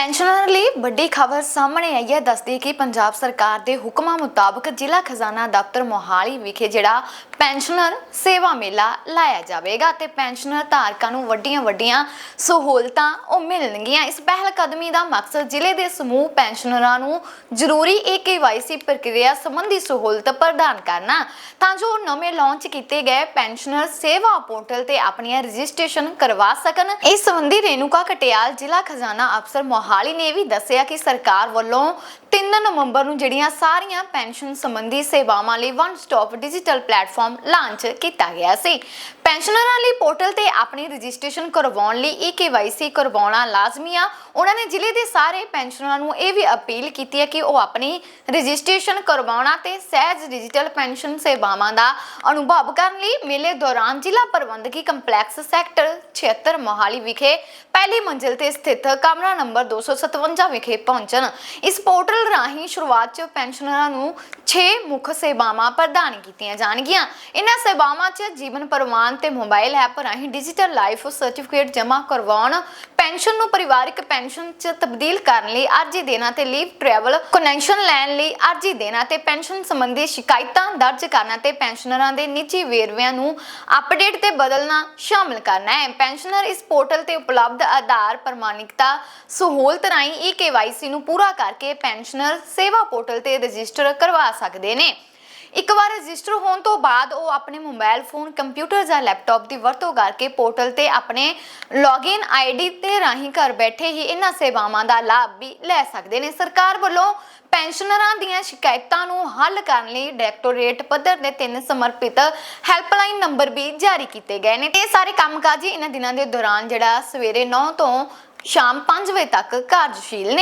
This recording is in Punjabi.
ਪੈਨਸ਼ਨਰ ਲਈ ਵੱਡੀ ਖਬਰ ਸਾਹਮਣੇ ਆਈ ਹੈ। ਦੱਸਦੀ ਕਿ ਪੰਜਾਬ ਸਰਕਾਰ ਦੇ ਹੁਕਮਾਂ ਮੁਤਾਬਕ ਜ਼ਿਲ੍ਹਾ ਖਜ਼ਾਨਾ ਦਫ਼ਤਰ ਮੋਹਾਲੀ ਵਿਖੇ ਜਿਹੜਾ ਪੈਨਸ਼ਨਰ ਸੇਵਾ ਮੇਲਾ ਲਾਇਆ ਜਾਵੇਗਾ ਤੇ ਪੈਨਸ਼ਨਰ ਧਾਰਕਾਂ ਨੂੰ ਵੱਡੀਆਂ ਵੱਡੀਆਂ ਸਹੂਲਤਾਂ ਉਹ ਮਿਲਣਗੀਆਂ। ਇਸ ਪਹਿਲ ਕਦਮੀ ਦਾ ਮਕਸਦ ਜ਼ਿਲ੍ਹੇ ਦੇ ਸਮੂਹ ਪੈਨਸ਼ਨਰਾਂ ਨੂੰ ਜ਼ਰੂਰੀ ਏਕੇਵਾਈਸੀ ਪ੍ਰਕਿਰਿਆ ਸੰਬੰਧੀ ਸਹੂਲਤ ਪ੍ਰਦਾਨ ਕਰਨਾ, ਤਾਂ ਜੋ ਨਵੇਂ ਲਾਂਚ ਕੀਤੇ ਗਏ ਪੈਨਸ਼ਨਰ ਸੇਵਾ ਪੋਰਟਲ ਤੇ ਆਪਣੀਆਂ ਰਜਿਸਟ੍ਰੇਸ਼ਨ ਕਰਵਾ ਸਕਣ। ਇਸ ਸੰਬੰਧੀ ਰੇਨੂਕਾ ਕਟਿਆਲ ਜ਼ਿਲ੍ਹਾ ਖਜ਼ਾਨਾ ਅਫਸਰ ਮੋਹਾਲੀ ਨੇ ਵੀ ਦੱਸਿਆ ਕਿ ਸਰਕਾਰ ਵੱਲੋਂ 3 ਨਵੰਬਰ ਨੂੰ ਜਿਹੜੀਆਂ ਸਾਰੀਆਂ ਪੈਨਸ਼ਨ ਸੰਬੰਧੀ ਸੇਵਾਵਾਂ ਲਈ one stop digital platform launch ਕੀਤਾ ਗਿਆ ਸੀ। ਪੈਨਸ਼ਨਰਾਂ ਲਈ ਪੋਰਟਲ ਤੇ ਆਪਣੀ ਰਜਿਸਟ੍ਰੇਸ਼ਨ ਕਰਵਾਉਣ ਲਈ ਈਕੇਵਾਈਸੀ ਕਰਵਾਉਣਾ ਲਾਜ਼ਮੀ ਆ। ਉਹਨਾਂ ਨੇ ਜ਼ਿਲ੍ਹੇ ਦੇ ਸਾਰੇ ਪੈਨਸ਼ਨਰਾਂ ਨੂੰ ਇਹ ਵੀ ਅਪੀਲ ਕੀਤੀ ਹੈ ਕਿ ਉਹ ਆਪਣੀ ਰਜਿਸਟ੍ਰੇਸ਼ਨ ਕਰਵਾਉਣਾ ਤੇ ਸਹਿਜ ਡਿਜੀਟਲ ਪੈਨਸ਼ਨ ਸੇਵਾਵਾਂ ਦਾ ਅਨੁਭਵ ਕਰਨ ਲਈ ਮੇਲੇ ਦੌਰਾਨ ਜ਼ਿਲ੍ਹਾ ਪ੍ਰਬੰਧਕੀ ਕੰਪਲੈਕਸ ਸੈਕਟਰ 76 ਮੋਹਾਲੀ ਵਿਖੇ ਪਹਿਲੀ ਮੰਜ਼ਿਲ ਤੇ ਸਥਿਤ ਕਮਰਾ ਨੰਬਰ 257 ਵਿਖੇ ਪਹੁੰਚਣ। ਇਸ ਪੋਰਟਲ ਰਾਹੀਂ ਸ਼ੁਰੂਆਤ 'ਚ ਪੈਨਸ਼ਨਰਾਂ ਨੂੰ 6 ਮੁੱਖ ਸੇਵਾਵਾਂ ਪ੍ਰਦਾਨ ਕੀਤੀਆਂ ਜਾਣਗੀਆਂ। ਇਹਨਾਂ ਸੇਵਾਵਾਂ 'ਚ ਜੀਵਨ ਪ੍ਰਮਾਣ ਤੇ ਮੋਬਾਈਲ ਐਪ ਰਾਹੀਂ ਡਿਜੀਟਲ ਲਾਈਫ ਸਰਟੀਫਿਕੇਟ ਜਮ੍ਹਾਂ ਕਰਵਾਉਣ, ਪੈਨਸ਼ਨ ਨੂੰ ਪਰਿਵਾਰਕ ਪੈਨਸ਼ਨ 'ਚ ਤਬਦੀਲ ਕਰਨ ਲਈ ਅਰਜ਼ੀ ਦੇਣਾ ਤੇ ਲੀਵ ਟਰੈਵਲ ਕਨੈਕਸ਼ਨ ਲੈਣ ਲਈ ਅਰਜ਼ੀ ਦੇਣਾ ਤੇ ਪੈਨਸ਼ਨ ਸੰਬੰਧੀ ਸ਼ਿਕਾਇਤਾਂ ਦਰਜ ਕਰਨਾ ਤੇ ਪੈਨਸ਼ਨਰਾਂ ਦੇ ਨਿੱਜੀ ਵੇਰਵਿਆਂ ਨੂੰ ਅਪਡੇਟ ਤੇ ਬਦਲਣਾ ਸ਼ਾਮਲ ਕਰਨਾ ਹੈ। ਪੈਨਸ਼ਨਰ ਇਸ ਪੋਰਟਲ ਤੇ ਉਪਲਬਧ ਆਧਾਰ ਪ੍ਰਮਾਣਿਕਤਾ ਸਹੂਲਤ ਰਾਹੀਂ ਈ KYC ਨੂੰ ਪੂਰਾ ਕਰਕੇ ਪੈਨਸ਼ਨਰ ਸੇਵਾ ਪੋਰਟਲ ਤੇ ਰਜਿਸਟਰ ਕਰਵਾ ਸਕਦੇ ਨੇ। ਇੱਕ ਵਾਰ ਰਜਿਸਟਰ ਹੋਣ ਤੋਂ ਬਾਅਦ ਉਹ ਆਪਣੇ ਮੋਬਾਈਲ ਫੋਨ, ਕੰਪਿਊਟਰ ਜਾਂ ਲੈਪਟਾਪ ਦੀ ਵਰਤੋਂ ਕਰਕੇ ਪੋਰਟਲ ਤੇ ਆਪਣੇ ਲੌਗਇਨ ਆਈਡੀ ਤੇ ਰਾਹੀਂ ਘਰ ਬੈਠੇ ਹੀ ਇਹਨਾਂ ਸੇਵਾਵਾਂ ਦਾ ਲਾਭ ਵੀ ਲੈ ਸਕਦੇ ਨੇ। ਸਰਕਾਰ ਵੱਲੋਂ ਪੈਨਸ਼ਨਰਾਂ ਦੀਆਂ ਸ਼ਿਕਾਇਤਾਂ ਨੂੰ ਹੱਲ ਕਰਨ ਲਈ ਡਾਇਰੈਕਟੋਰੇਟ ਪੱਧਰ ਦੇ ਤਿੰਨ ਸਮਰਪਿਤ ਹੈਲਪਲਾਈਨ ਨੰਬਰ ਵੀ ਜਾਰੀ ਕੀਤੇ ਗਏ ਨੇ। ਇਹ ਸਾਰੇ ਕੰਮਕਾਜ ਇਹਨਾਂ ਦਿਨਾਂ ਦੇ ਦੌਰਾਨ ਜਿਹੜਾ ਸਵੇਰੇ 9 ਤੋਂ ਸ਼ਾਮ 5 ਵਜੇ ਤੱਕ ਕਾਰਜਸ਼ੀਲ ਨੇ।